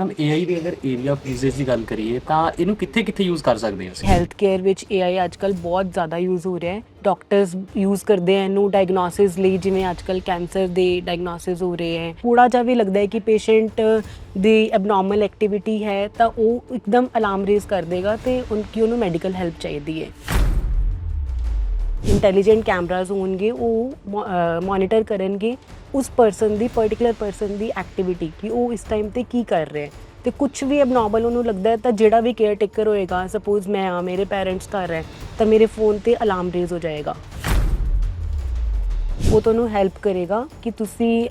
Ma'am AI ਦੇ ਅਗਰ area of ਯੂਜ਼ੇਜ ਦੀ ਗੱਲ ਕਰੀਏ, ਤਾਂ ਇਹਨੂੰ ਕਿੱਥੇ ਕਿੱਥੇ ਯੂਜ਼ ਕਰ ਸਕਦੇ ਹਾਂ ਅਸੀਂ ਹੈਲਥ ਕੇਅਰ ਵਿੱਚ AI ਅੱਜਕੱਲ ਬਹੁਤ ਜ਼ਿਆਦਾ ਯੂਜ਼ ਹੋ ਰਿਹਾ ਹੈ। ਡਾਕਟਰਸ ਯੂਜ਼ ਕਰਦੇ ਆ ਇਹਨੂੰ ਡਾਇਗਨੋਸਿਸ ਲਈ, ਜਿਵੇਂ ਅੱਜਕੱਲ ਕੈਂਸਰ ਦੇ ਡਾਇਗਨੋਸਿਸ ਹੋ ਰਹੇ ਹੈ। ਥੋੜਾ ਜਿਹਾ ਵੀ ਲੱਗਦਾ ਹੈ ਕਿ ਪੇਸ਼ੈਂਟ ਦੀ ਐਬਨੋਰਮਲ ਐਕਟੀਵਿਟੀ ਹੈ, ਤਾਂ ਉਹ ਇੱਕਦਮ ਅਲਾਰਮ ਰੇਜ਼ ਕਰ ਦੇਗਾ ਤੇ ਉਨਕੀ ਉਹਨੂੰ ਮੈਡੀਕਲ ਹੈਲਪ ਚਾਹੀਦੀ ਹੈ। ਇੰਟੈਲੀਜੈਂਟ ਕੈਮਰਾਜ਼ ਹੋਣਗੇ, ਉਹ ਮੋਨੀਟਰ ਕਰਨਗੇ। ਉਸ ਪਰਸਨ ਦੀ ਪਾਰਟਿਕੂਲਰ ਪਰਸਨ ਦੀ ਐਕਟੀਵਿਟੀ ਕਿ ਉਹ ਇਸ ਟਾਈਮ ਤੇ ਕੀ ਕਰ ਰਿਹਾ ਹੈ ਤੇ ਕੁਝ ਵੀ ਐਬਨੋਰਮਲ ਉਹਨੂੰ ਲੱਗਦਾ ਹੈ ਤਾਂ ਜਿਹੜਾ ਵੀ ਕੇਅਰ ਟੇਕਰ ਹੋਏਗਾ ਸਪੋਜ਼ ਮੈਂ ਆ ਮੇਰੇ ਪੈਰੈਂਟਸ ਘਰ ਹੈ ਤਾਂ ਮੇਰੇ ਫੋਨ ਤੇ ਅਲਾਰਮ ਰੇਜ਼ ਹੋ ਜਾਏਗਾ ਉਹ ਤੁਹਾਨੂੰ ਹੈਲਪ ਕਰੇਗਾ ਕਿ ਤੁਸੀਂ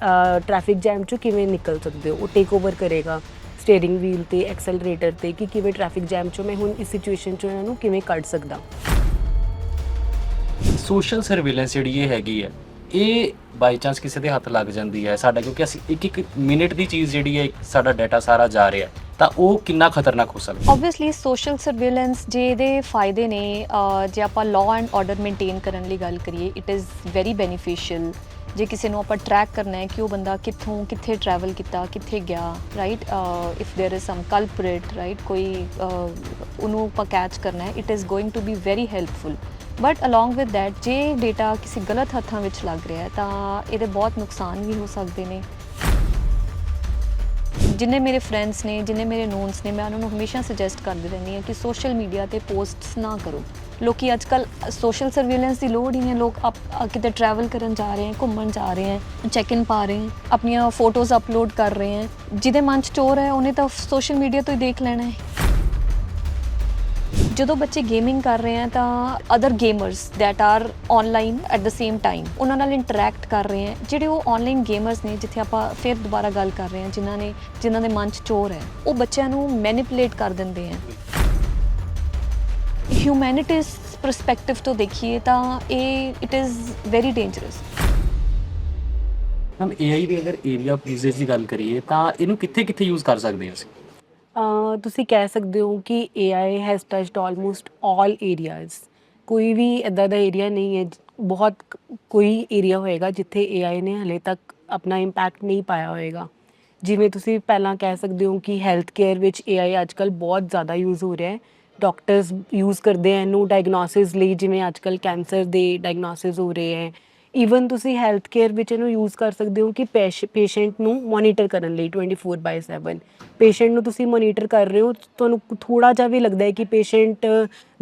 ਟ੍ਰੈਫਿਕ ਜੈਮ ਚੋਂ ਕਿਵੇਂ ਨਿਕਲ ਸਕਦੇ ਹੋ ਉਹ ਟੇਕ ਓਵਰ ਕਰੇਗਾ ਸਟੀਅਰਿੰਗ ਵੀਲ ਤੇ ਐਕਸਲਰੇਟਰ ਤੇ ਕਿ ਕਿਵੇਂ ਟ੍ਰੈਫਿਕ ਜੈਮ ਚੋਂ ਮੈਂ ਹੁਣ ਇਸ ਸਿਚੁਏਸ਼ਨ ਚੋਂ ਇਹਨਾਂ ਨੂੰ ਕਿਵੇਂ ਕੱਢ ਸਕਦਾ ਸੋਸ਼ਲ ਸਰਵੇਲੈਂਸ ਜਿਹੜੀ ਇਹ ਹੈਗੀ ਹੈ ਇਹ ਬਾਈ ਚਾਂਸ ਕਿਸੇ ਦੇ ਹੱਥ ਲੱਗ ਜਾਂਦੀ ਹੈ ਸਾਡਾ ਕਿਉਂਕਿ ਅਸੀਂ ਇੱਕ ਇੱਕ ਮਿੰਟ ਦੀ ਚੀਜ਼ ਜਿਹੜੀ ਹੈ ਸਾਡਾ ਡਾਟਾ ਸਾਰਾ ਜਾ ਰਿਹਾ ਹੈ, ਤਾਂ ਉਹ ਕਿੰਨਾ ਖਤਰਨਾਕ ਹੋ ਸਕਦਾ ਆਬਵੀਅਸਲੀ ਸੋਸ਼ਲ ਸਰਵੇਲੈਂਸ ਜੇ ਇਹਦੇ ਫਾਇਦੇ ਨੇ ਅਹ, ਜੇ ਆਪਾਂ ਲਾਅ ਐਂਡ ਆਰਡਰ ਮੇਨਟੇਨ ਕਰਨ ਲਈ ਗੱਲ ਕਰੀਏ ਇਟ ਇਜ਼ ਵੈਰੀ ਬੈਨੀਫੀਸ਼ੀਅਲ ਜੇ ਕਿਸੇ ਨੂੰ ਆਪਾਂ ਟਰੈਕ ਕਰਨਾ ਹੈ ਕਿ ਉਹ ਬੰਦਾ ਕਿੱਥੋਂ ਕਿੱਥੇ ਟਰੈਵਲ ਕੀਤਾ ਕਿੱਥੇ ਗਿਆ right if there is some culprit right ਕੋਈ ਅਹ, ਉਹਨੂੰ ਆਪਾਂ ਕੈਚ ਕਰਨਾ ਹੈ it is going to be very helpful but along with that ਜੇ ਡੇਟਾ ਕਿਸੇ ਗਲਤ ਹੱਥਾਂ ਵਿੱਚ ਲੱਗ ਰਿਹਾ ਹੈ, ਤਾਂ ਇਹਦੇ ਬਹੁਤ ਨੁਕਸਾਨ ਵੀ ਹੋ ਸਕਦੇ ਨੇ। ਜਿੰਨੇ ਮੇਰੇ ਫਰੈਂਡਸ ਨੇ, ਜਿੰਨੇ ਮੇਰੇ ਨੋਨਸ ਨੇ, ਮੈਂ ਉਹਨਾਂ ਨੂੰ ਹਮੇਸ਼ਾ ਸੁਜੈਸਟ ਕਰਦੀ ਰਹਿੰਦੀ ਹਾਂ ਕਿ ਸੋਸ਼ਲ ਮੀਡੀਆ ਤੇ ਪੋਸਟਸ ਨਾ ਕਰੋ। ਲੋਕੀ ਅੱਜਕੱਲ ਸੋਸ਼ਲ ਸਰਵੇਲੈਂਸ ਦੀ ਲੋੜ ਹੀ ਨਹੀਂ ਹੈ। ਲੋਕ ਅਪ- ਕਿਤੇ ਟਰੈਵਲ ਕਰਨ ਜਾ ਰਹੇ ਹਨ ਘੁੰਮਣ ਜਾ ਰਹੇ ਹਨ ਚੈੱਕ ਇਨ ਪਾ ਰਹੇ ਹਨ ਆਪਣੀਆਂ ਫੋਟੋਜ਼ ਅਪਲੋਡ ਕਰ ਰਹੇ ਹਨ ਜਿਹਦੇ ਮਨ 'ਚ ਚੋਰ ਹੈ, ਉਹਨੇ ਤਾਂ ਸੋਸ਼ਲ ਮੀਡੀਆ ਤੋਂ ਹੀ ਦੇਖ ਲੈਣਾ ਹੈ। ਜਦੋਂ ਬੱਚੇ ਗੇਮਿੰਗ ਕਰ ਰਹੇ ਆ ਤਾਂ other gamers that are online at the same time ਉਹਨਾਂ ਨਾਲ ਇੰਟਰੈਕਟ ਕਰ ਰਹੇ ਆ। ਜਿਹੜੇ ਉਹ ਆਨਲਾਈਨ ਗੇਮਰਸ ਨੇ, ਜਿੱਥੇ ਆਪਾਂ ਫਿਰ ਦੁਬਾਰਾ ਗੱਲ ਕਰ ਰਹੇ ਆ, ਜਿਨ੍ਹਾਂ ਨੇ, ਜਿਨ੍ਹਾਂ ਦੇ ਮਨ 'ਚ ਚੋਰ ਹੈ, ਉਹ ਬੱਚਿਆਂ ਨੂੰ ਮੈਨੀਪੂਲੇਟ ਕਰ ਦਿੰਦੇ ਆ। ਹਿਊਮੈਨਿਟੀਜ਼ ਪਰਸਪੈਕਟਿਵ ਤੋਂ ਦੇਖੀਏ ਤਾਂ ਇਹ it is very dangerous ma'am AI ਦੇ ਅਗਰ ਏਰੀਆ ਆਫ ਯੂਜ਼ੇਜ ਦੀ ਗੱਲ ਕਰੀਏ ਤਾਂ ਇਹਨੂੰ ਕਿੱਥੇ ਕਿੱਥੇ ਯੂਜ਼ ਕਰ ਸਕਦੇ ਹਾਂ ਅਸੀਂ? ਤੁਸੀਂ ਕਹਿ ਸਕਦੇ ਹੋ ਕਿ AI has touched almost all areas ਕੋਈ ਵੀ ਇਦਾਂ ਦਾ ਏਰੀਆ ਨਹੀਂ ਹੈ, ਬਹੁਤ ਕੋਈ ਏਰੀਆ ਹੋਏਗਾ ਜਿੱਥੇ AI ਨੇ ਹਲੇ ਤੱਕ ਆਪਣਾ ਇੰਪੈਕਟ ਨਹੀਂ ਪਾਇਆ ਹੋਏਗਾ। ਜਿਵੇਂ ਤੁਸੀਂ ਪਹਿਲਾਂ ਕਹਿ ਸਕਦੇ ਹੋ ਕਿ ਹੈਲਥ ਕੇਅਰ ਵਿੱਚ AI ਅੱਜਕੱਲ ਬਹੁਤ ਜ਼ਿਆਦਾ ਯੂਜ਼ ਹੋ ਰਿਹਾ ਹੈ। ਡਾਕਟਰਸ ਯੂਜ਼ ਕਰਦੇ ਆ, ਇਹਨੂੰ ਡਾਇਗਨੋਸਿਸ ਲਈ ਜਿਵੇਂ ਅੱਜਕੱਲ ਕੈਂਸਰ ਦੇ ਡਾਇਗਨੋਸਿਸ ਹੋ ਰਹੇ ਹੈ। ਈਵਨ ਤੁਸੀਂ ਹੈਲਥ ਕੇਅਰ ਵਿੱਚ ਇਹਨੂੰ ਯੂਜ਼ ਕਰ ਸਕਦੇ ਹੋ ਕਿ ਪੇਸ਼ੈਂਟ ਨੂੰ ਮੋਨੀਟਰ ਕਰਨ ਲਈ 24/7 ਪੇਸ਼ੈਂਟ ਨੂੰ ਤੁਸੀਂ ਮੋਨੀਟਰ ਕਰ ਰਹੇ ਹੋ, ਤੁਹਾਨੂੰ ਥੋੜਾ ਜਿਹਾ ਵੀ ਲੱਗਦਾ ਹੈ ਕਿ ਪੇਸ਼ੈਂਟ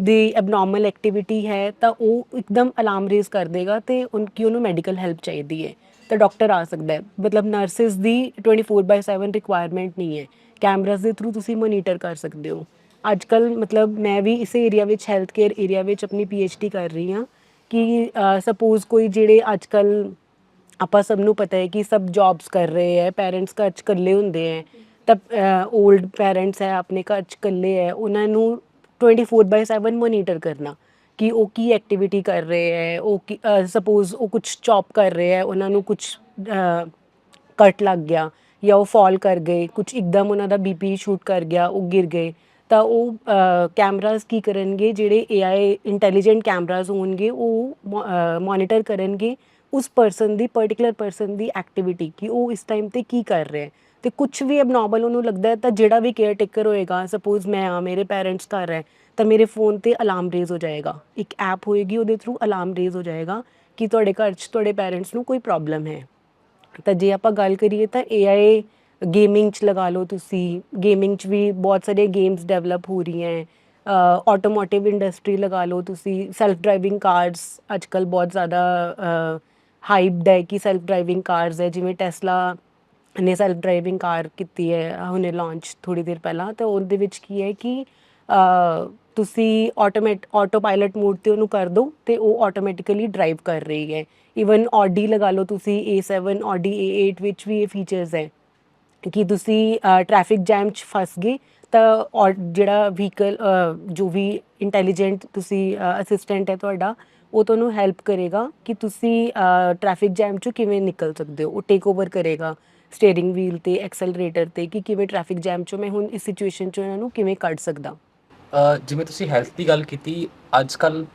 ਦੀ ਐਬਨੋਰਮਲ ਐਕਟੀਵਿਟੀ ਹੈ, ਤਾਂ ਉਹ ਇੱਕਦਮ ਅਲਾਰਮ ਰੇਜ਼ ਕਰ ਦੇਗਾ ਤੇ ਉਨਕੀ ਉਹਨੂੰ ਮੈਡੀਕਲ ਹੈਲਪ ਚਾਹੀਦੀ ਹੈ। ਤਾਂ ਡਾਕਟਰ ਆ ਸਕਦਾ ਹੈ। ਮਤਲਬ ਨਰਸਿਸ ਦੀ 24/7 ਰਿਕੁਆਇਰਮੈਂਟ ਨਹੀਂ ਹੈ। ਕੈਮਰਾਸ ਦੇ ਥਰੂ ਤੁਸੀਂ ਮੋਨੀਟਰ ਕਰ ਸਕਦੇ ਹੋ। ਅੱਜ ਕੱਲ ਮਤਲਬ ਮੈਂ ਵੀ ਇਸੇ ਏਰੀਆ ਵਿੱਚ ਹੈਲਥ ਕੇਅਰ ਏਰੀਆ ਵਿੱਚ ਆਪਣੀ ਡੀ ਕਰ ਰਹੀ ਹਾਂ। ਕਿ ਸਪੋਜ਼ ਕੋਈ ਜਿਹੜੇ ਅੱਜ ਕੱਲ ਆਪਾਂ ਸਭ ਨੂੰ ਪਤਾ ਹੈ ਕਿ ਸਭ ਜੌਬਸ ਕਰ ਰਹੇ ਹੈ ਪੈਰੈਂਟਸ ਘਰ ਚ ਇਕੱਲੇ ਹੁੰਦੇ ਹੈ, ਤਾਂ 올ਡ ਪੇਰੈਂਟਸ ਹੈ, ਆਪਣੇ ਘਰ ਚ ਇਕੱਲੇ ਹੈ, ਉਹਨਾਂ ਨੂੰ 24/7 ਮੋਨੀਟਰ ਕਰਨਾ ਕਿ ਉਹ ਕੀ ਐਕਟੀਵਿਟੀ ਕਰ ਰਹੇ ਹੈ, ਉਹ ਸਪੋਜ਼ ਉਹ ਕੁਝ ਚੌਪ ਕਰ ਰਹੇ ਹੈ, ਉਹਨਾਂ ਨੂੰ ਕੁਝ ਕੱਟ ਲੱਗ ਗਿਆ ਜਾਂ ਉਹ ਫਾਲ ਕਰ ਗਏ ਕੁਝ ਇੱਕਦਮ ਉਹਨਾਂ ਦਾ ਬੀਪੀ ਸ਼ੂਟ ਕਰ ਗਿਆ, ਉਹ ਗਿਰ ਗਏ ਤਾਂ ਉਹ ਕੈਮਰਾਜ਼ ਕੀ ਕਰਨਗੇ? ਜਿਹੜੇ AI ਇੰਟੈਲੀਜੈਂਟ ਕੈਮਰਾਜ਼ ਹੋਣਗੇ, ਉਹ ਮੋਨੀਟਰ ਕਰਨਗੇ ਉਸ ਪਰਸਨ ਦੀ ਪਾਰਟਿਕੂਲਰ ਪਰਸਨ ਦੀ ਐਕਟੀਵਿਟੀ ਕਿ ਉਹ ਇਸ ਟਾਈਮ ਤੇ ਕੀ ਕਰ ਰਿਹਾ ਹੈ। ਤੇ ਕੁਝ ਵੀ ਐਬਨੋਰਮਲ ਉਹਨੂੰ ਲੱਗਦਾ ਹੈ ਤਾਂ ਜਿਹੜਾ ਵੀ ਕੇਅਰ ਟੇਕਰ ਹੋਏਗਾ ਸਪੋਜ਼ ਮੈਂ ਆ ਮੇਰੇ ਪੈਰੈਂਟਸ ਘਰ ਹੈ, ਤਾਂ ਮੇਰੇ ਫੋਨ ਤੇ ਅਲਾਰਮ ਰੇਜ਼ ਹੋ ਜਾਏਗਾ। ਇੱਕ ਐਪ ਹੋਏਗੀ, ਉਹਦੇ ਥਰੂ ਅਲਾਰਮ ਰੇਜ਼ ਹੋ ਜਾਏਗਾ ਕਿ ਤੁਹਾਡੇ ਘਰ 'ਚ ਤੁਹਾਡੇ ਪੈਰੈਂਟਸ ਨੂੰ ਕੋਈ ਪ੍ਰੋਬਲਮ ਹੈ। ਤਾਂ ਜੇ ਆਪਾਂ ਗੱਲ ਕਰੀਏ ਤਾਂ AI ਗੇਮਿੰਗ ਚ ਲਗਾ ਲਓ ਤੁਸੀਂ। ਗੇਮਿੰਗ ਚ ਵੀ ਬਹੁਤ ਸਾਰੇ ਗੇਮਸ ਡਿਵੈਲਪ ਹੋ ਰਹੀਆਂ ਹੈ ਆਟੋਮੋਟਿਵ ਇੰਡਸਟਰੀ ਲਗਾ ਲਓ ਤੁਸੀਂ। ਸੈਲਫ ਡਰਾਈਵਿੰਗ ਕਾਰਸ ਅੱਜਕੱਲ ਬਹੁਤ ਜ਼ਿਆਦਾ ਹਾਈਪਡ ਹੈ ਕਿ ਸੈਲਫ ਡਰਾਈਵਿੰਗ ਕਾਰਸ ਹੈ। ਜਿਵੇਂ ਟੈਸਲਾ ਨੇ ਸੈਲਫ ਡਰਾਈਵਿੰਗ ਕਾਰ ਕੀਤੀ ਹੈ, ਹੁਣੇ ਲਾਂਚ ਥੋੜੀ ਦੇਰ ਪਹਿਲਾਂ। ਤਾਂ ਉਹਦੇ ਵਿੱਚ ਕੀ ਹੈ ਕਿ ਤੁਸੀਂ ਆਟੋਮੈਟ ਆਟੋ ਪਾਇਲਟ ਮੋਡ ਤੇ ਉਹਨੂੰ ਕਰ ਦਿਓ ਤੇ ਉਹ ਆਟੋਮੈਟਿਕਲੀ ਡਰਾਈਵ ਕਰ ਰਹੀ ਹੈ। ਇਵਨ ਆਡੀ ਲਗਾ ਲਓ ਤੁਸੀਂ। A7 ਆਡੀ A8 ਵਿੱਚ ਵੀ ਇਹ ਫੀਚਰਸ ਹੈ। ਕਿ ਤੁਸੀਂ ਟ੍ਰੈਫਿਕ ਜੈਮ 'ਚ ਫਸ ਗਏ, ਤਾਂ ਔਰ ਜਿਹੜਾ ਵਹੀਕਲ ਜੋ ਵੀ ਇੰਟੈਲੀਜੈਂਟ ਤੁਸੀਂ ਅਸਿਸਟੈਂਟ ਹੈ ਤੁਹਾਡਾ, ਉਹ ਤੁਹਾਨੂੰ ਹੈਲਪ ਕਰੇਗਾ ਕਿ ਤੁਸੀਂ ਟ੍ਰੈਫਿਕ ਜੈਮ 'ਚੋਂ ਕਿਵੇਂ ਨਿਕਲ ਸਕਦੇ ਹੋ। ਉਹ ਟੇਕ ਓਵਰ ਕਰੇਗਾ ਸਟੀਅਰਿੰਗ ਵੀਲ ਤੇ ਐਕਸਲਰੇਟਰ ਤੇ ਕਿ ਕਿਵੇਂ ਟ੍ਰੈਫਿਕ ਜੈਮ 'ਚੋਂ ਮੈਂ ਹੁਣ ਇਸ ਸਿਚੁਏਸ਼ਨ 'ਚੋਂ ਇਹਨਾਂ ਨੂੰ ਕਿਵੇਂ ਕੱਢ ਸਕਦਾ। ਜਿਵੇਂ ਤੁਸੀਂ ਹੈਲਥ ਦੀ ਗੱਲ ਕੀਤੀ ਅੱਜ ਕੱਲ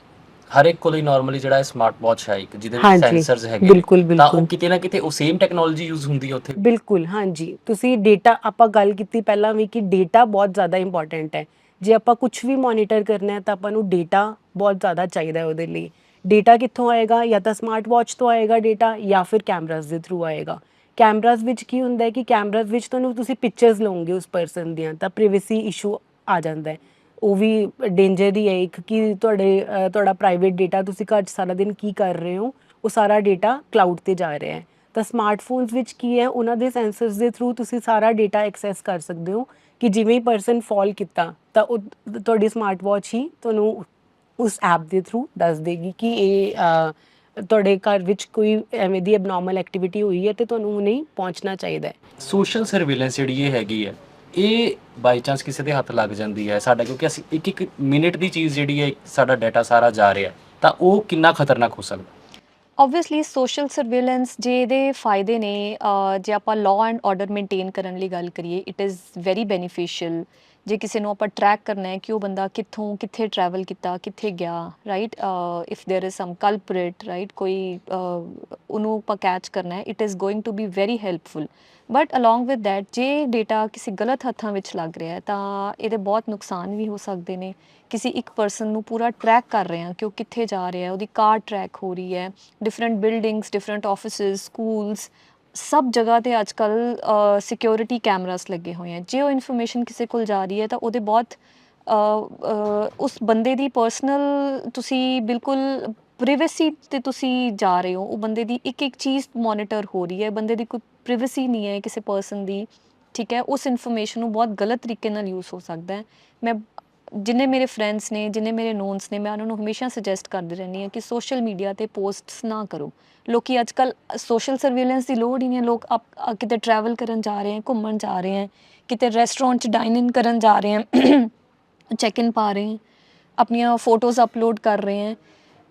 ਹਰ ਇੱਕ ਕੋਲ ਹੀ ਨਾਰਮਲੀ ਜਿਹੜਾ ਹੈ ਸਮਾਰਟ ਵਾਚ ਹੈ ਇੱਕ ਜਿਹਦੇ ਵਿੱਚ ਹਾਂਜੀ, ਸੈਂਸਰਸ ਹੈਗੇ ਨੇ। ਬਿਲਕੁਲ ਤਾਂ ਉਹ ਬਿਲਕੁਲ। ਕਿਤੇ ਨਾ ਕਿਤੇ ਉਹ ਸੇਮ ਟੈਕਨੋਲੋਜੀ ਯੂਜ਼ ਹੁੰਦੀ ਹੈ ਉੱਥੇ। ਬਿਲਕੁਲ ਹਾਂਜੀ। ਤੁਸੀਂ ਡੇਟਾ ਆਪਾਂ ਗੱਲ ਕੀਤੀ ਪਹਿਲਾਂ ਵੀ ਕਿ ਡੇਟਾ ਬਹੁਤ ਜ਼ਿਆਦਾ ਇੰਪੋਰਟੈਂਟ ਹੈ। ਜੇ ਆਪਾਂ ਕੁਝ ਵੀ ਮੋਨੀਟਰ ਕਰਨਾ ਹੈ ਤਾਂ ਆਪਾਂ ਨੂੰ ਡੇਟਾ ਬਹੁਤ ਜ਼ਿਆਦਾ ਚਾਹੀਦਾ ਹੈ ਉਹਦੇ ਲਈ। ਡੇਟਾ ਕਿੱਥੋਂ ਆਏਗਾ? ਜਾਂ ਤਾਂ ਸਮਾਰਟ ਵਾਚ ਤੋਂ ਆਏਗਾ ਡੇਟਾ ਜਾਂ ਫਿਰ ਕੈਮਰਾਸ ਦੇ ਥਰੂ ਆਏਗਾ। ਕੈਮਰਾਸ ਵਿੱਚ ਕੀ ਹੁੰਦਾ ਹੈ ਕਿ ਕੈਮਰਾਸ ਵਿੱਚ ਤੁਹਾਨੂੰ ਤੁਸੀਂ ਪਿਕਚਰਸ ਲਓਗੇ ਉਸ ਪਰਸਨ ਦੀਆਂ ਤਾਂ ਪ੍ਰਾਈਵੇਸੀ ਇਸ਼ੂ ਆ ਜਾਂਦਾ ਹੈ। ਉਹ ਵੀ ਡੇਂਜਰ ਹੀ ਹੈ ਇੱਕ ਕਿ ਤੁਹਾਡੇ ਤੁਹਾਡਾ ਪ੍ਰਾਈਵੇਟ ਡੇਟਾ ਤੁਸੀਂ ਘਰ 'ਚ ਸਾਰਾ ਦਿਨ ਕੀ ਕਰ ਰਹੇ ਹੋ, ਉਹ ਸਾਰਾ ਡੇਟਾ ਕਲਾਊਡ ਤੇ ਜਾ ਰਿਹਾ ਹੈ। ਤਾਂ ਸਮਾਰਟਫੋਨਸ ਵਿੱਚ ਕੀ ਹੈ, ਉਹਨਾਂ ਦੇ ਸੈਂਸਰਸ ਦੇ ਥਰੂ ਤੁਸੀਂ ਸਾਰਾ ਡੇਟਾ ਐਕਸੈਸ ਕਰ ਸਕਦੇ ਹੋ ਕਿ ਜਿਵੇਂ ਹੀ ਪਰਸਨ ਫਾਲ ਕੀਤਾ, ਤਾਂ ਉਹ, ਤੁਹਾਡੀ ਸਮਾਰਟ ਵਾਚ ਹੀ ਤੁਹਾਨੂੰ ਉਸ ਐਪ ਦੇ ਥਰੂ ਦੱਸ ਦੇਗੀ ਕਿ ਇਹ ਤੁਹਾਡੇ ਘਰ ਵਿੱਚ ਕੋਈ ਐਵੇਂ ਦੀ ਐਬਨੋਰਮਲ ਐਕਟੀਵਿਟੀ ਹੋਈ ਹੈ ਤੇ ਤੁਹਾਨੂੰ ਹੁਣੇ ਹੀ ਪਹੁੰਚਣਾ ਚਾਹੀਦਾ ਹੈ। ਸੋਸ਼ਲ ਸਰਵੇਲੈਂਸ ਜਿਹੜੀ ਇਹ ਹੈਗੀ ਹੈ ਇਹ ਬਾਈ ਚਾਂਸ ਕਿਸੇ ਦੇ ਹੱਥ ਲੱਗ ਜਾਂਦੀ ਹੈ ਸਾਡਾ, ਕਿਉਂਕਿ ਅਸੀਂ ਇੱਕ ਇੱਕ ਮਿੰਟ ਦੀ ਚੀਜ਼ ਜਿਹੜੀ ਹੈ, ਸਾਡਾ ਡਾਟਾ ਸਾਰਾ ਜਾ ਰਿਹਾ ਤਾਂ ਉਹ ਕਿੰਨਾ ਖਤਰਨਾਕ ਹੋ ਸਕਦਾ? ਆਬਵੀਅਸਲੀ ਸੋਸ਼ਲ ਸਰਵੇਲੈਂਸ ਜੇ ਇਹਦੇ ਫਾਇਦੇ ਨੇ ਜੇ ਆਪਾਂ ਲਾਅ ਐਂਡ ਆਰਡਰ ਮੇਨਟੇਨ ਕਰਨ ਲਈ ਗੱਲ ਕਰੀਏ ਇਟ ਇਜ਼ ਵੈਰੀ ਬੈਨੀਫੀਸ਼ੀਅਲ ਜੇ ਕਿਸੇ ਨੂੰ ਆਪਾਂ ਟਰੈਕ ਕਰਨਾ ਹੈ ਕਿ ਉਹ ਬੰਦਾ ਕਿੱਥੋਂ ਕਿੱਥੇ ਟਰੈਵਲ ਕੀਤਾ ਕਿੱਥੇ ਗਿਆ right if there is some culprit right ਕੋਈ ਅਹ, ਉਹਨੂੰ ਆਪਾਂ ਕੈਚ ਕਰਨਾ ਹੈ it is going to be very helpful but along with that ਜੇ ਡੇਟਾ ਕਿਸੇ ਗਲਤ ਹੱਥਾਂ ਵਿੱਚ ਲੱਗ ਰਿਹਾ ਹੈ ਤਾਂ ਇਹਦੇ ਬਹੁਤ ਨੁਕਸਾਨ ਵੀ ਹੋ ਸਕਦੇ ਨੇ ਕਿਸੇ ਇੱਕ ਪਰਸਨ ਨੂੰ ਪੂਰਾ ਟਰੈਕ ਕਰ ਰਹੇ ਹਾਂ ਕਿ ਉਹ ਕਿੱਥੇ ਜਾ ਰਿਹਾ ਹੈ ਉਹਦੀ ਕਾਰ ਟਰੈਕ ਹੋ ਰਹੀ ਹੈ different buildings different offices schools ਸਭ ਜਗ੍ਹਾ ਤੇ ਅੱਜ ਅੱਜਕੱਲ ਸਿਕਿਉਰਿਟੀ ਕੈਮਰਾਸ ਲੱਗੇ ਹੋਏ ਆ। ਜੇ ਉਹ ਇਨਫੋਰਮੇਸ਼ਨ ਕਿਸੇ ਕੋਲ ਜਾ ਰਹੀ ਹੈ, ਤਾਂ ਉਹਦੇ ਬਹੁਤ ਉਸ ਬੰਦੇ ਦੀ ਪਰਸਨਲ ਤੁਸੀਂ ਬਿਲਕੁਲ ਪ੍ਰਾਈਵੇਸੀ ਤੇ ਤੁਸੀਂ ਜਾ ਰਹੇ ਹੋ। ਉਹ ਬੰਦੇ ਦੀ ਇੱਕ ਇੱਕ ਚੀਜ਼ ਮੋਨੀਟਰ ਹੋ ਰਹੀ ਹੈ। ਬੰਦੇ ਦੀ ਕੋਈ ਪ੍ਰਾਈਵੇਸੀ ਨਹੀਂ ਹੈ ਕਿਸੇ ਪਰਸਨ ਦੀ, ਠੀਕ ਹੈ? ਉਸ ਇਨਫੋਰਮੇਸ਼ਨ ਨੂੰ ਬਹੁਤ ਗਲਤ ਤਰੀਕੇ ਨਾਲ ਯੂਜ਼ ਹੋ ਸਕਦਾ ਹੈ। ਮੈਂ ਜਿੰਨੇ ਮੇਰੇ ਫਰੈਂਡਸ ਨੇ, ਜਿੰਨੇ ਮੇਰੇ ਨੋਨਸ ਨੇ, ਮੈਂ ਉਹਨਾਂ ਨੂੰ ਹਮੇਸ਼ਾ ਸੁਜੈਸਟ ਕਰਦੀ ਰਹਿੰਦੀ ਹਾਂ ਕਿ ਸੋਸ਼ਲ ਮੀਡੀਆ ਤੇ ਪੋਸਟਸ ਨਾ ਕਰੋ। ਲੋਕੀ ਅੱਜਕੱਲ ਸੋਸ਼ਲ ਸਰਵੇਲੈਂਸ ਦੀ ਲੋੜ ਹੀ ਨਹੀਂ ਹੈ। ਲੋਕ ਆਪ- ਕਿਤੇ ਟਰੈਵਲ ਕਰਨ ਜਾ ਰਹੇ ਹਨ ਘੁੰਮਣ ਜਾ ਰਹੇ ਹਨ ਕਿਤੇ ਰੈਸਟੋਰੈਂਟ 'ਚ ਡਾਈਨ ਇਨ ਕਰਨ ਜਾ ਰਹੇ ਹਨ ਚੈੱਕ ਇਨ ਪਾ ਰਹੇ ਹਨ ਆਪਣੀਆਂ ਫੋਟੋਜ਼ ਅਪਲੋਡ ਕਰ ਰਹੇ ਹਨ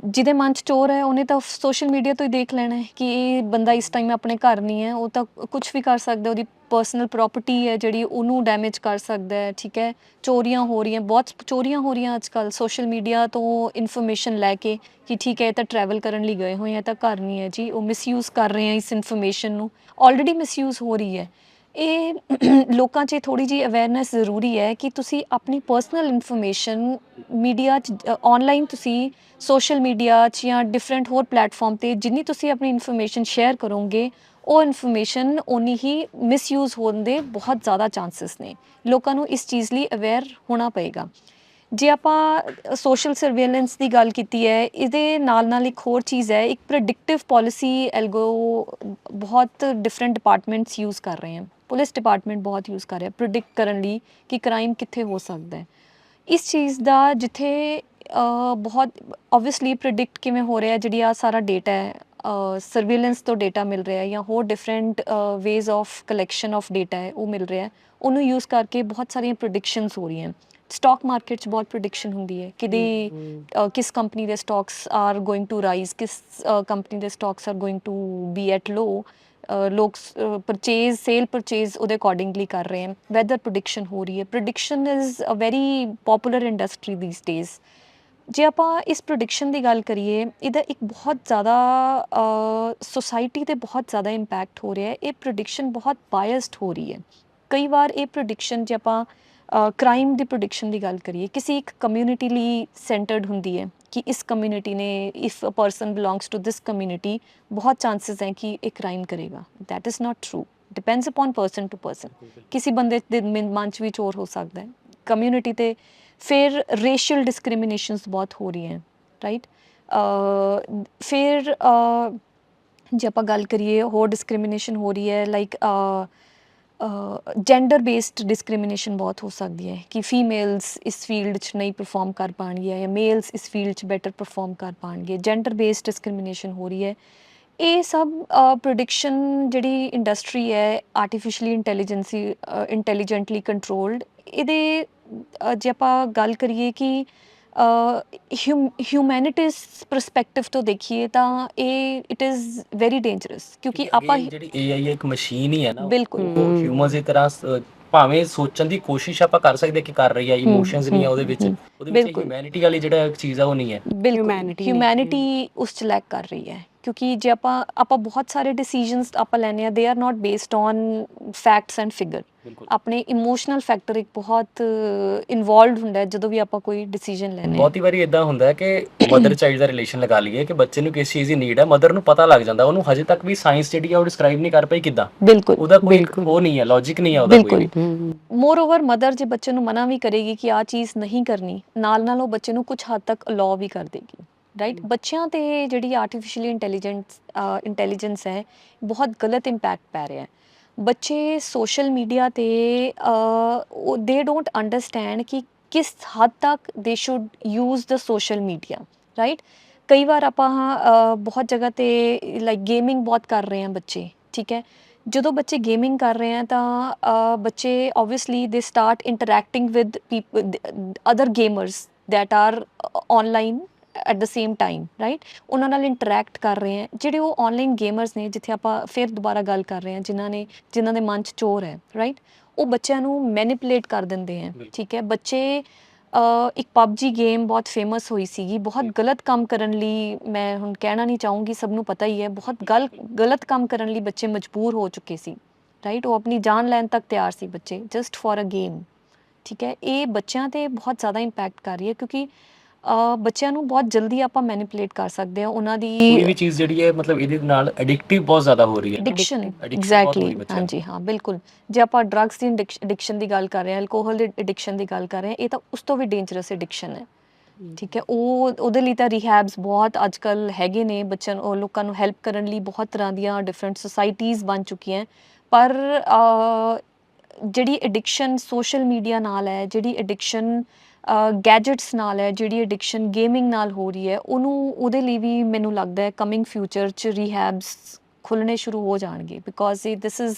ਜਿਹਦੇ ਮਨ 'ਚ ਚੋਰ ਹੈ, ਉਹਨੇ ਤਾਂ ਸੋਸ਼ਲ ਮੀਡੀਆ ਤੋਂ ਹੀ ਦੇਖ ਲੈਣਾ ਹੈ ਕਿ ਇਹ ਬੰਦਾ ਇਸ ਟਾਈਮ ਆਪਣੇ ਘਰ ਨਹੀਂ ਹੈ। ਉਹ ਤਾਂ ਕੁਝ ਵੀ ਕਰ ਸਕਦਾ ਉਹਦੀ ਪਰਸਨਲ ਪ੍ਰਾਪਰਟੀ ਹੈ ਜਿਹੜੀ ਉਹਨੂੰ ਡੈਮੇਜ ਕਰ ਸਕਦਾ ਹੈ, ਠੀਕ ਹੈ? ਚੋਰੀਆਂ ਹੋ ਰਹੀਆਂ, ਬਹੁਤ ਚੋਰੀਆਂ ਹੋ ਰਹੀਆਂ ਅੱਜਕੱਲ ਸੋਸ਼ਲ ਮੀਡੀਆ ਤੋਂ ਇਨਫੋਰਮੇਸ਼ਨ ਲੈ ਕੇ ਕਿ ਠੀਕ ਹੈ, ਇਹ ਤਾਂ ਟਰੈਵਲ ਕਰਨ ਲਈ ਗਏ ਹੋਏ ਆ ਤਾਂ ਘਰ ਨਹੀਂ ਹੈ ਜੀ, ਉਹ ਮਿਸਯੂਜ਼ ਕਰ ਰਹੇ ਆ ਇਸ ਇਨਫੋਰਮੇਸ਼ਨ ਨੂੰ। ਆਲਰੇਡੀ ਮਿਸਯੂਜ਼ ਹੋ ਰਹੀ ਹੈ। ਇਹ ਲੋਕਾਂ 'ਚ ਥੋੜੀ ਜੀ ਅਵੇਅਰਨੈਸ ਜ਼ਰੂਰੀ ਹੈ ਕਿ ਤੁਸੀਂ ਆਪਣੀ ਪਰਸਨਲ ਇਨਫੋਰਮੇਸ਼ਨ ਮੀਡੀਆ 'ਚ ਆਨਲਾਈਨ ਤੁਸੀਂ ਸੋਸ਼ਲ ਮੀਡੀਆ 'ਚ ਜਾਂ ਡਿਫਰੈਂਟ ਹੋਰ ਪਲੇਟਫਾਰਮ ਤੇ ਜਿੰਨੀ ਤੁਸੀਂ ਆਪਣੀ ਇਨਫੋਰਮੇਸ਼ਨ ਸ਼ੇਅਰ ਕਰੋਗੇ, ਉਹ ਇਨਫੋਰਮੇਸ਼ਨ ਉਨੀ ਹੀ ਮਿਸਯੂਜ਼ ਹੋਣ ਦੇ ਬਹੁਤ ਜ਼ਿਆਦਾ ਚਾਂਸਸ ਨੇ। ਲੋਕਾਂ ਨੂੰ ਇਸ ਚੀਜ਼ ਲਈ ਅਵੇਅਰ ਹੋਣਾ ਪਏਗਾ। ਜੇ ਆਪਾਂ ਸੋਸ਼ਲ ਸਰਵੇਲੈਂਸ ਦੀ ਗੱਲ ਕੀਤੀ ਹੈ, ਇਹਦੇ ਨਾਲ ਨਾਲ ਇੱਕ ਹੋਰ ਚੀਜ਼ ਹੈ, ਇੱਕ ਪ੍ਰੈਡਿਕਟਿਵ ਪਾਲਿਸੀ ਐਲਗੋ ਬਹੁਤ ਡਿਫਰੈਂਟ ਡਿਪਾਰਟਮੈਂਟਸ ਯੂਜ਼ ਕਰ ਰਹੇ ਹਨ। ਪੁਲਿਸ ਡਿਪਾਰਟਮੈਂਟ ਬਹੁਤ ਯੂਜ਼ ਕਰ ਰਿਹਾ ਪ੍ਰੈਡਿਕਟ ਕਰਨ ਲਈ ਕਿ ਕ੍ਰਾਈਮ ਕਿੱਥੇ ਹੋ ਸਕਦਾ ਹੈ। ਇਸ ਚੀਜ਼ ਦਾ ਜਿੱਥੇ ਬਹੁਤ ਆਬਵੀਅਸਲੀ ਪ੍ਰੈਡਿਕਟ ਕਿਵੇਂ ਹੋ ਰਿਹਾ ਜਿਹੜੀ ਆ ਸਾਰਾ ਡੇਟਾ ਹੈ ਸਰਵੇਲੈਂਸ ਤੋਂ ਡੇਟਾ ਮਿਲ ਰਿਹਾ ਹੈ ਜਾਂ ਹੋਰ different ways of collection of data ਹੈ, ਉਹ ਮਿਲ ਰਿਹਾ ਹੈ। ਉਹਨੂੰ ਯੂਜ਼ ਕਰਕੇ ਬਹੁਤ ਸਾਰੀਆਂ ਪ੍ਰੈਡਿਕਸ਼ਨਸ ਹੋ ਰਹੀਆਂ ਸਟਾਕ ਮਾਰਕੀਟ 'ਚ ਬਹੁਤ ਪ੍ਰੈਡਿਕਸ਼ਨ ਹੁੰਦੀ ਹੈ ਕਿਦੀ ਕਿਸ ਕੰਪਨੀ ਦੇ stocks are going to rise ਕਿਸ ਕੰਪਨੀ ਦੇ stocks are going to be at low ਲੋਕ ਪਰਚੇਜ਼ ਸੇਲ ਪਰਚੇਜ਼ ਉਹਦੇ ਅਕੋਰਡਿੰਗਲੀ ਕਰ ਰਹੇ ਹਨ ਵੈਦਰ ਪ੍ਰੈਡਿਕਸ਼ਨ ਹੋ ਰਹੀ ਹੈ। Prediction is a very popular industry these days ਜੇ ਆਪਾਂ ਇਸ ਪ੍ਰੈਡਿਕਸ਼ਨ ਦੀ ਗੱਲ ਕਰੀਏ ਇਹਦਾ ਇੱਕ ਬਹੁਤ ਜ਼ਿਆਦਾ ਸੋਸਾਇਟੀ ਤੇ ਬਹੁਤ ਜ਼ਿਆਦਾ ਇੰਪੈਕਟ ਹੋ ਰਿਹਾ ਹੈ। ਇਹ ਪ੍ਰੈਡਿਕਸ਼ਨ ਬਹੁਤ ਬਾਇਸਡ ਹੋ ਰਹੀ ਹੈ। ਕਈ ਵਾਰ ਇਹ ਪ੍ਰੈਡਿਕਸ਼ਨ ਜੇ ਆਪਾਂ ਕ੍ਰਾਈਮ ਦੀ ਪ੍ਰੋਡਿਕਸ਼ਨ ਦੀ ਗੱਲ ਕਰੀਏ, ਕਿਸੇ ਇੱਕ ਕਮਿਊਨਿਟੀ ਲਈ ਸੈਂਟਰਡ ਹੁੰਦੀ ਹੈ ਕਿ ਇਸ ਕਮਿਊਨਿਟੀ ਨੇ if a person belongs to this community ਬਹੁਤ ਚਾਂਸਸ ਹੈ ਕਿ ਇਹ ਕ੍ਰਾਈਮ ਕਰੇਗਾ। That is not true depends upon person to person ਕਿਸੇ ਬੰਦੇ ਦੇ ਮਨ 'ਚ ਵੀ ਚੋਰ ਹੋ ਸਕਦਾ ਹੈ। ਕਮਿਊਨਿਟੀ ਤੇ ਫਿਰ ਰੇਸ਼ੀਅਲ ਡਿਸਕ੍ਰਿਮੀਨੇਸ਼ਨਸ ਬਹੁਤ ਹੋ ਰਹੀਆਂ ਰਾਈਟ ਫਿਰ ਜੇ ਆਪਾਂ ਗੱਲ ਕਰੀਏ ਹੋਰ ਡਿਸਕ੍ਰਿਮੀਨੇਸ਼ਨ ਹੋ ਰਹੀ ਹੈ ਲਾਈਕ ਜੈਂਡਰ ਬੇਸਡ ਡਿਸਕ੍ਰਿਮੀਨੇਸ਼ਨ ਬਹੁਤ ਹੋ ਸਕਦੀ ਹੈ ਕਿ ਫੀਮੇਲਸ ਇਸ ਫੀਲਡ 'ਚ ਨਹੀਂ ਪਰਫਾਰਮ ਕਰ ਪਾਣਗੀਆਂ ਜਾਂ ਮੇਲਸ ਇਸ ਫੀਲਡ 'ਚ ਬੈਟਰ ਪਰਫਾਰਮ ਕਰ ਪਾਣਗੇ ਜੈਂਡਰ ਬੇਸਡ ਡਿਸਕ੍ਰਿਮੀਨੇਸ਼ਨ ਹੋ ਰਹੀ ਹੈ। ਇਹ ਸਭ ਪ੍ਰੈਡਿਕਸ਼ਨ ਜਿਹੜੀ ਇੰਡਸਟਰੀ ਹੈ ਆਰਟੀਫੀਸ਼ੀਅਲੀ ਇੰਟੈਲੀਜੈਂਸੀ ਇੰਟੈਲੀਜੈਂਟਲੀ ਕੰਟਰੋਲਡ ਇਹਦੇ ਜੇ ਆਪਾਂ ਗੱਲ ਕਰੀਏ ਕਿ ਹਿਊਮੈਨਿਟੀਜ਼ ਪਰਸਪੈਕਟਿਵ ਤੋਂ ਦੇਖੀਏ ਤਾਂ ਇਹ ਇਟ ਇਜ਼ ਵੈਰੀ ਡੇਂਜਰਸ ਕਿਉਂਕਿ ਆਪਾਂ ਜਿਹੜੀ AI ਇੱਕ ਮਸ਼ੀਨ ਹੀ ਹੈ ਨਾ ਬਿਲਕੁਲ। ਹਿਊਮਨਸ ਦੀ ਤਰ੍ਹਾਂ ਭਾਵੇਂ ਸੋਚਣ ਦੀ ਕੋਸ਼ਿਸ਼ ਆਪਾਂ ਕਰ ਸਕਦੇ ਕਿ ਕਰ ਰਹੀ ਹੈ ਇਮੋਸ਼ਨਸ ਨਹੀਂ ਆ ਉਹਦੇ ਵਿੱਚ ਉਹਦੇ ਵਿੱਚ। ਹਿਊਮੈਨਿਟੀ ਵਾਲੀ ਜਿਹੜਾ ਚੀਜ਼ ਆ ਉਹ ਨਹੀਂ ਹੈ। ਨਹੀਂ ਹਿਊਮੈਨਿਟੀ ਉਸ ਚ ਲੈਕ ਕਰ ਰਹੀ ਹੈ। ਕਿਉਂਕਿ ਜੇ ਆਪਾਂ ਆਪਾਂ ਬਹੁਤ ਸਾਰੇ ਡਿਸੀਜਨਸ ਆਪਾਂ ਲੈਨੇ ਆ they are not based on facts and figure ਆਪਣੇ ਇਮੋਸ਼ਨਲ ਫੈਕਟਰ ਇੱਕ ਬਹੁਤ ਇਨਵੋਲਵਡ ਹੁੰਦਾ ਹੈ ਜਦੋਂ ਵੀ ਆਪਾਂ ਕੋਈ ਡਿਸੀਜਨ ਲੈਨੇ ਬਹੁਤੀ ਵਾਰੀ ਇਦਾਂ ਹੁੰਦਾ ਹੈ ਕਿ ਮਦਰ ਚਾਈਲਡ ਦਾ ਰਿਲੇਸ਼ਨ ਲਗਾ ਲਈਏ ਕਿ ਬੱਚੇ ਨੂੰ ਕਿਸ ਚੀਜ਼ ਦੀ ਨੀਡ ਹੈ ਮਦਰ ਨੂੰ ਪਤਾ ਲੱਗ ਜਾਂਦਾ ਉਹਨੂੰ ਹਜੇ ਤੱਕ ਵੀ ਸਾਇੰਸ ਜਿਹੜੀ ਆ ਉਹ ਡਿਸਕ੍ਰਾਈਬ ਨਹੀਂ ਕਰ ਪਾਈ ਕਿੱਦਾਂ। ਬਿਲਕੁਲ ਉਹਦਾ ਕੋਈ। ਉਹ ਨਹੀਂ ਹੈ ਲੌਜੀਕ ਨਹੀਂ ਹੈ ਉਹਦਾ ਕੋਈ। ਬਿਲਕੁਲ ਮੋਰ ਓਵਰ ਮਦਰ ਜੇ ਬੱਚੇ ਨੂੰ ਮਨਾ ਵੀ ਕਰੇਗੀ ਕਿ ਆ ਚੀਜ਼ ਨਹੀਂ ਕਰਨੀ ਨਾਲ ਨਾਲ ਉਹ ਬੱਚੇ ਨੂੰ ਕੁਝ ਹੱਦ ਤੱਕ ਅਲਾਉ ਵੀ ਕਰ ਦੇਗੀ ਰਾਈਟ ਬੱਚਿਆਂ ਤੇ ਜਿਹੜੀ ਆਰਟੀਫੀਸ਼ੀਅਲੀ ਇੰਟੈਲੀਜੈਂਸ ਇੰਟੈਲੀਜੈਂਸ ਹੈ ਬਹੁਤ ਗਲਤ ਇੰਪੈਕਟ ਪੈ ਰਿਹਾ ਹੈ। ਬੱਚੇ ਸੋਸ਼ਲ ਮੀਡੀਆ ਤੇ ਦੇ ਡੋਂਟ ਅੰਡਰਸਟੈਂਡ ਕਿ ਕਿਸ ਹੱਦ ਤੱਕ they should use the social media right ਕਈ ਵਾਰ ਆਪਾਂ ਅਹ, ਬਹੁਤ ਜਗ੍ਹਾ ਤੇ ਲਾਈਕ ਗੇਮਿੰਗ ਬਹੁਤ ਕਰ ਰਹੇ ਹਾਂ ਬੱਚੇ ਠੀਕ ਹੈ ਜਦੋਂ ਬੱਚੇ ਗੇਮਿੰਗ ਕਰ ਰਹੇ ਆ ਤਾਂ ਅਹ, ਬੱਚੇ obviously they start interacting with other gamers that are online at the same time right ਉਹਨਾਂ ਨਾਲ ਇੰਟਰੈਕਟ ਕਰ ਰਹੇ ਆ ਜਿਹੜੇ ਉਹ ਆਨਲਾਈਨ ਗੇਮਰਸ ਨੇ ਜਿੱਥੇ ਆਪਾਂ ਫਿਰ ਦੁਬਾਰਾ ਗੱਲ ਕਰ ਰਹੇ ਆ ਜਿਨ੍ਹਾਂ ਨੇ ਜਿਨ੍ਹਾਂ ਦੇ ਮਨ 'ਚ ਚੋਰ ਹੈ ਰਾਈਟ ਉਹ ਬੱਚਿਆਂ ਨੂੰ ਮੈਨੀਪੂਲੇਟ ਕਰ ਦਿੰਦੇ ਆ। ਠੀਕ ਹੈ? ਬੱਚੇ ਇੱਕ PUBG ਗੇਮ ਬਹੁਤ ਫੇਮਸ ਹੋਈ ਸੀਗੀ। ਬਹੁਤ ਗਲਤ ਕੰਮ ਕਰਨ ਲਈ ਮੈਂ ਹੁਣ ਕਹਿਣਾ ਨਹੀਂ ਚਾਹੂੰਗੀ ਸਭ ਨੂੰ ਪਤਾ ਹੀ ਹੈ। ਬਹੁਤ ਗਲ ਗਲਤ ਕੰਮ ਕਰਨ ਲਈ ਬੱਚੇ ਮਜਬੂਰ ਹੋ ਚੁੱਕੇ ਸੀ ਰਾਈਟ ਉਹ ਆਪਣੀ ਜਾਨ ਲੈਣ ਤੱਕ ਤਿਆਰ ਸੀ ਬੱਚੇ ਜਸਟ ਫॉर ਅ ਗੇਮ ਠੀਕ ਹੈ? ਇਹ ਬੱਚਿਆਂ ਤੇ ਬਹੁਤ ਜ਼ਿਆਦਾ ਇੰਪੈਕਟ ਕਰ ਰਹੀ ਹੈ ਕਿਉਂਕਿ ਬੱਚਿਆਂ ਨੂੰ ਬਹੁਤ ਜਲਦੀ ਆਪਾਂ ਮੈਨੀਪੂਲੇਟ ਕਰ ਸਕਦੇ ਹਾਂ ਉਹਨਾਂ ਕੋਈ ਦੀ ਵੀ ਚੀਜ਼ ਜਿਹੜੀ ਹੈ ਮਤਲਬ ਇਹਦੇ ਨਾਲ ਐਡਿਕਟਿਵ ਬਹੁਤ ਜ਼ਿਆਦਾ ਹੋ ਰਹੀ ਹੈ। Addiction exactly. ਹਾਂਜੀ ਹਾਂ ਬਿਲਕੁਲ। ਜੇ ਆਪਾਂ ਡਰੱਗਸ ਦੀ ਐਡਿਕਸ਼ਨ ਦੀ ਗੱਲ ਕਰ ਰਹੇ ਹਾਂ ਅਲਕੋਹਲ ਦੀ ਐਡਿਕਸ਼ਨ ਦੀ ਗੱਲ ਕਰ ਰਹੇ ਹਾਂ ਇਹ ਤਾਂ ਉਸ ਤੋਂ ਵੀ ਡੇਂਜਰਸ ਐਡਿਕਸ਼ਨ ਹੈ। ਠੀਕ ਹੈ ਉਹ ਉਹਦੇ ਲਈ ਤਾਂ ਰਿਹੈਬਸ ਬਹੁਤ ਅੱਜਕੱਲ ਹੈਗੇ ਨੇ ਬੱਚਿਆਂ ਨੂੰ ਉਹ ਲੋਕਾਂ ਨੂੰ ਹੈਲਪ ਕਰਨ ਲਈ ਬਹੁਤ ਤਰ੍ਹਾਂ ਦੀਆਂ ਡਿਫਰੈਂਟ ਸੁਸਾਇਟੀਆਂ ਬਣ ਚੁੱਕੀਆਂ ਪਰ ਜਿਹੜੀ ਐਡਿਕਸ਼ਨ ਸੋਸ਼ਲ ਮੀਡੀਆ ਨਾਲ ਹੈ ਜਿਹੜੀ ਐਡਿਕਸ਼ਨ ਗੈਜਟਸ ਨਾਲ ਹੈ ਜਿਹੜੀ ਐਡਿਕਸ਼ਨ ਗੇਮਿੰਗ ਨਾਲ ਹੋ ਰਹੀ ਹੈ ਉਹਨੂੰ ਉਹਦੇ ਲਈ ਵੀ ਮੈਨੂੰ ਲੱਗਦਾ ਹੈ ਕਮਿੰਗ ਫਿਊਚਰ ਚ ਰਿਹੈਬਸ ਖੁੱਲਣੇ ਸ਼ੁਰੂ ਹੋ ਜਾਣਗੇ because this is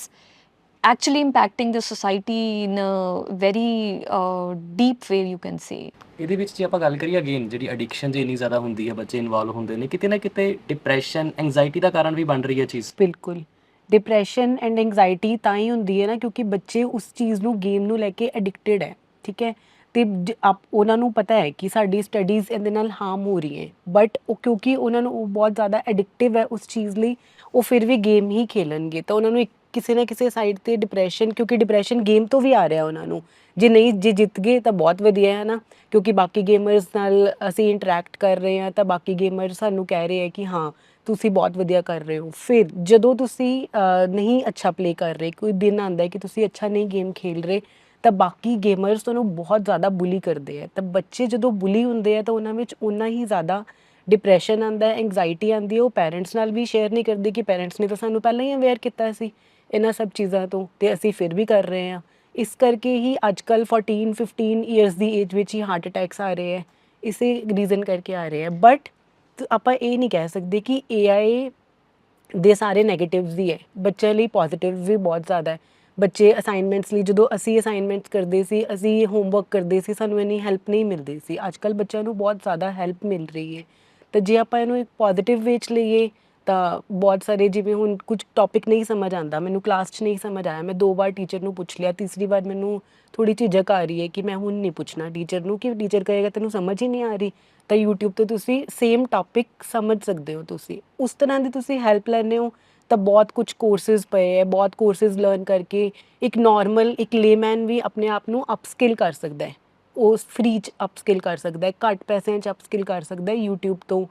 actually impacting the society in a very uh, deep way you can say. ਇਹਦੇ ਵਿੱਚ ਜੇ ਆਪਾਂ ਗੱਲ ਕਰੀਏ ਅਗੇਨ ਜਿਹੜੀ ਐਡਿਕਸ਼ਨ ਜੇ ਇੰਨੀ ਜ਼ਿਆਦਾ ਹੁੰਦੀ ਹੈ ਬੱਚੇ ਇਨਵੋਲਵ ਹੁੰਦੇ ਨੇ ਕਿਤੇ ਨਾ ਕਿਤੇ ਡਿਪਰੈਸ਼ਨ ਐਂਜ਼ਾਈਟੀ ਦਾ ਕਾਰਨ ਵੀ ਬਣ ਰਹੀ ਹੈ ਚੀਜ਼। ਬਿਲਕੁਲ। ਡਿਪਰੈਸ਼ਨ ਐਂਡ ਐਂਜ਼ਾਇਟੀ ਤਾਂ ਹੀ ਹੁੰਦੀ ਹੈ ਨਾ ਕਿਉਂਕਿ ਬੱਚੇ ਉਸ ਚੀਜ਼ ਨੂੰ ਗੇਮ ਨੂੰ ਲੈ ਕੇ ਐਡਿਕਟਿਡ ਹੈ ਠੀਕ ਹੈ? ਤੇ ਜ- ਆਪ ਉਹਨਾਂ ਨੂੰ ਪਤਾ ਹੈ ਕਿ ਸਾਡੀ ਸਟੱਡੀਜ਼ ਇਹਦੇ ਨਾਲ ਹਾਰਮ ਹੋ ਰਹੀ ਹੈ। ਬਟ ਉਹ ਕਿਉਂਕਿ ਉਹਨਾਂ ਨੂੰ ਉਹ ਬਹੁਤ ਜ਼ਿਆਦਾ ਐਡਿਕਟਿਵ ਹੈ ਉਸ ਚੀਜ਼ ਲਈ, ਉਹ ਫਿਰ ਵੀ ਗੇਮ ਹੀ ਖੇਲਣਗੇ। ਤਾਂ ਉਹਨਾਂ ਨੂੰ ਇੱਕ ਕਿਸੇ ਨਾ ਕਿਸੇ ਸਾਈਡ ਤੇ ਡਿਪਰੈਸ਼ਨ ਕਿਉਂਕਿ ਡਿਪਰੈਸ਼ਨ ਗੇਮ ਤੋਂ ਵੀ ਆ ਰਿਹਾ ਉਹਨਾਂ ਨੂੰ। ਜੇ ਨਹੀਂ, ਜੇ ਜਿੱਤ ਗਏ ਤਾਂ ਬਹੁਤ ਵਧੀਆ ਹੈ ਨਾ। ਕਿਉਂਕਿ ਬਾਕੀ ਗੇਮਰਸ ਨਾਲ ਅਸੀਂ ਇੰਟਰੈਕਟ ਕਰ ਰਹੇ ਹਾਂ ਤਾਂ ਬਾਕੀ ਗੇਮਰ ਸਾਨੂੰ ਕਹਿ ਰਹੇ ਹੈ ਕਿ ਹਾਂ, ਤੁਸੀਂ ਬਹੁਤ ਵਧੀਆ ਕਰ ਰਹੇ ਹੋ। ਫਿਰ ਜਦੋਂ ਤੁਸੀਂ ਨਹੀਂ ਅੱਛਾ ਪਲੇ ਕਰ ਰਹੇ, ਕੋਈ ਦਿਨ ਆਂਦਾ ਹੈ ਕਿ ਤੁਸੀਂ ਅੱਛਾ ਨਹੀਂ ਗੇਮ ਖੇਲ ਰਹੇ ਤਾਂ ਬਾਕੀ ਗੇਮਰਸ ਉਹਨੂੰ ਬਹੁਤ ਜ਼ਿਆਦਾ ਬੁਲੀ ਕਰਦੇ ਆ। ਤਾਂ ਬੱਚੇ ਜਦੋਂ ਬੁਲੀ ਹੁੰਦੇ ਆ, ਤਾਂ ਉਹਨਾਂ ਵਿੱਚ ਉਨਾ ਹੀ ਜ਼ਿਆਦਾ ਡਿਪਰੈਸ਼ਨ ਆਂਦਾ ਹੈ ਐਂਗਜ਼ਾਇਟੀ ਆਂਦੀ ਹੈ। ਉਹ ਪੈਰੈਂਟਸ ਨਾਲ ਵੀ ਸ਼ੇਅਰ ਨਹੀਂ ਕਰਦੇ ਕਿ ਪੈਰੈਂਟਸ ਨੇ ਤਾਂ ਸਾਨੂੰ ਪਹਿਲਾਂ ਹੀ ਅਵੇਅਰ ਕੀਤਾ ਸੀ ਇਹਨਾਂ ਸਭ ਚੀਜ਼ਾਂ ਤੋਂ, ਤੇ ਅਸੀਂ ਫਿਰ ਵੀ ਕਰ ਰਹੇ ਹਾਂ। ਇਸ ਕਰਕੇ ਹੀ ਅੱਜਕੱਲ 14 15 ਇਅਰਸ ਦੀ ਏਜ ਵਿੱਚ ਹੀ ਹਾਰਟ ਅਟੈਕਸ ਆ ਰਹੇ ਹੈ ਇਸੇ ਰੀਜ਼ਨ ਕਰਕੇ ਆ ਰਹੇ ਹੈ ਬਟ ਆਪਾਂ ਇਹ ਨਹੀਂ ਕਹਿ ਸਕਦੇ ਕਿ AI ਦੇ ਸਾਰੇ 네ਗੇਟਿਵਸ ਹੀ ਹੈ। ਬੱਚਿਆਂ ਲਈ ਪੋਜ਼ਿਟਿਵ ਵੀ ਬਹੁਤ ਜ਼ਿਆਦਾ ਹੈ। ਬੱਚੇ ਅਸਾਈਨਮੈਂਟਸ ਲਈ, ਜਦੋਂ ਅਸੀਂ ਅਸਾਈਨਮੈਂਟਸ ਕਰਦੇ ਸੀ, ਅਸੀਂ ਹੋਮਵਰਕ ਕਰਦੇ ਸੀ, ਸਾਨੂੰ ਇੰਨੀ ਹੈਲਪ ਨਹੀਂ ਮਿਲਦੀ ਸੀ। ਅੱਜ ਅੱਜਕੱਲ ਬੱਚਿਆਂ ਨੂੰ ਬਹੁਤ ਜ਼ਿਆਦਾ ਹੈਲਪ ਮਿਲ ਰਹੀ ਹੈ। ਤਾਂ ਜੇ ਆਪਾਂ ਇਹਨੂੰ ਇੱਕ ਪੋਜ਼ਿਟਿਵ ਵੇਚ ਲਈਏ, ਤਾਂ ਬਹੁਤ ਸਾਰੇ ਜਿਵੇਂ ਹੁਣ ਕੁਝ ਟੌਪਿਕ ਨਹੀਂ ਸਮਝ ਆਂਦਾ ਮੈਨੂੰ ਕਲਾਸ 'ਚ ਨਹੀਂ ਸਮਝ ਆਇਆ, ਮੈਂ ਦੋ ਵਾਰ ਟੀਚਰ ਨੂੰ ਪੁੱਛ ਲਿਆ, ਤੀਸਰੀ ਵਾਰ ਮੈਨੂੰ ਥੋੜੀ ਝਿਜਕ ਆ ਰਹੀ ਹੈ ਕਿ ਮੈਂ ਹੁਣ ਨਹੀਂ ਪੁੱਛਣਾ ਟੀਚਰ ਨੂੰ, ਕਿ ਟੀਚਰ ਕਹੇਗਾ ਤੈਨੂੰ ਸਮਝ ਹੀ ਨਹੀਂ ਆ ਰਹੀ, ਤਾਂ YouTube 'ਤੇ ਤੁਸੀਂ ਸੇਮ ਟੌਪਿਕ ਸਮਝ ਸਕਦੇ ਹੋ ਤੁਸੀਂ। ਉਸ ਤਰ੍ਹਾਂ ਦੀ ਤੁਸੀਂ ਹੈਲਪ ਲੈਣੇ ਹੋ ਤਾਂ ਬਹੁਤ ਕੁਝ ਕੋਰਸਸ ਪਏ ਹੈ ਬਹੁਤ ਕੋਰਸਸ ਲਰਨ ਕਰਕੇ ਇੱਕ ਨਾਰਮਲ ਇੱਕ ਲੇਮੈਨ ਵੀ ਆਪਣੇ ਆਪ ਨੂੰ ਅਪਸਕਿਲ ਕਰ ਸਕਦਾ ਹੈ ਉਹ ਫ੍ਰੀ ਚ ਅਪਸਕਿਲ ਕਰ ਸਕਦਾ ਹੈ ਘੱਟ ਪੈਸਿਆਂ ਚ ਅਪਸਕਿਲ ਕਰ ਸਕਦਾ ਹੈ YouTube ਤੋਂ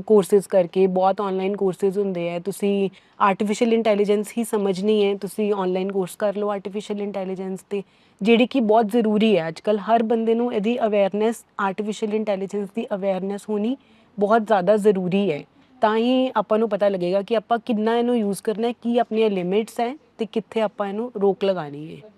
ਕੋਰਸਸ ਕਰਕੇ ਬਹੁਤ ਆਨਲਾਈਨ ਕੋਰਸਸ ਹੁੰਦੇ ਆ ਤੁਸੀਂ ਆਰਟੀਫੀਸ਼ੀਅਲ ਇੰਟੈਲੀਜੈਂਸ ਹੀ ਸਮਝਣੀ ਹੈ ਤੁਸੀਂ ਆਨਲਾਈਨ ਕੋਰਸ ਕਰ ਲਓ ਆਰਟੀਫੀਸ਼ੀਅਲ ਇੰਟੈਲੀਜੈਂਸ ਤੇ ਜਿਹੜੀ ਕਿ ਬਹੁਤ ਜ਼ਰੂਰੀ ਹੈ ਅੱਜਕੱਲ ਹਰ ਬੰਦੇ ਨੂੰ ਇਹਦੀ ਅਵੇਅਰਨੈਸ ਆਰਟੀਫੀਸ਼ੀਅਲ ਇੰਟੈਲੀਜੈਂਸ ਦੀ ਅਵੇਅਰਨੈਸ ਹੋਣੀ ਬਹੁਤ ਜ਼ਿਆਦਾ ਜ਼ਰੂਰੀ ਹੈ ਤਾਂ ਹੀ ਆਪਾਂ ਨੂੰ ਪਤਾ ਲੱਗੇਗਾ ਕਿ ਆਪਾਂ ਕਿੰਨਾ ਇਹਨੂੰ ਯੂਜ਼ ਕਰਨਾ ਹੈ, ਕੀ ਆਪਣੀਆਂ ਲਿਮਿਟਸ ਹੈ ਤੇ ਕਿੱਥੇ ਆਪਾਂ ਇਹਨੂੰ ਰੋਕ ਲਗਾਣੀ ਹੈ।